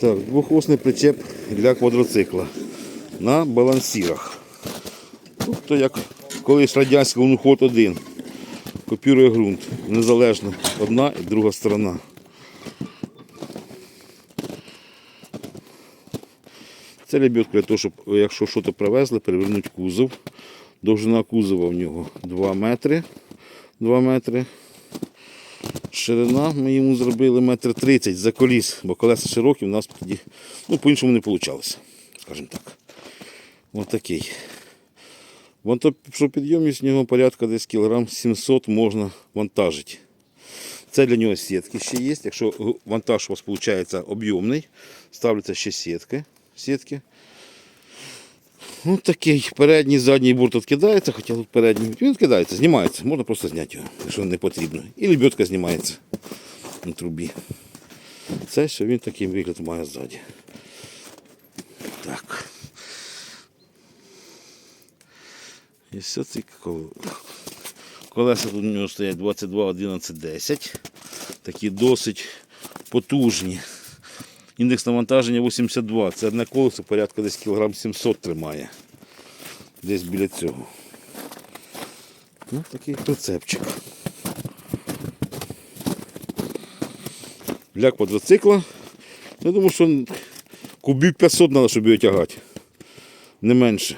Так, двохосний причеп для квадроцикла на балансірах. Тобто, як колись радянський луноход один копірує ґрунт. Незалежно одна і друга сторона. Це лебедка для того, щоб якщо щось привезли, перевернути кузов. Довжина кузова в нього 2 метри. 2 метри. Ширина ми йому зробили метр 30 за коліс, бо колеса широкі, у нас тоді ну, по-іншому не вийшло, скажімо так. Ось такий. Вантажопідйомність у нього порядка десь кілограм 700 можна вантажити. Це для нього сітки ще є. Якщо вантаж у вас виходить об'ємний, ставляться ще сітки. сітки. Ну, такий передній, задній бурт відкидається, хоча тут передній він відкидається, знімається, можна просто зняти його, якщо не потрібно. І лебедка знімається на трубі. Це що він такий вигляд має ззаді. Так. І все ці колеса тут у нього стоять 22, 11, 10. Такі досить потужні. Індекс навантаження 82. Це одне колесо порядка десь кілограм 700 тримає. Десь біля цього. Ну, такий прицепчик. Для квадроцикла. Я думаю, що кубів 500 треба, щоб його тягати. Не менше.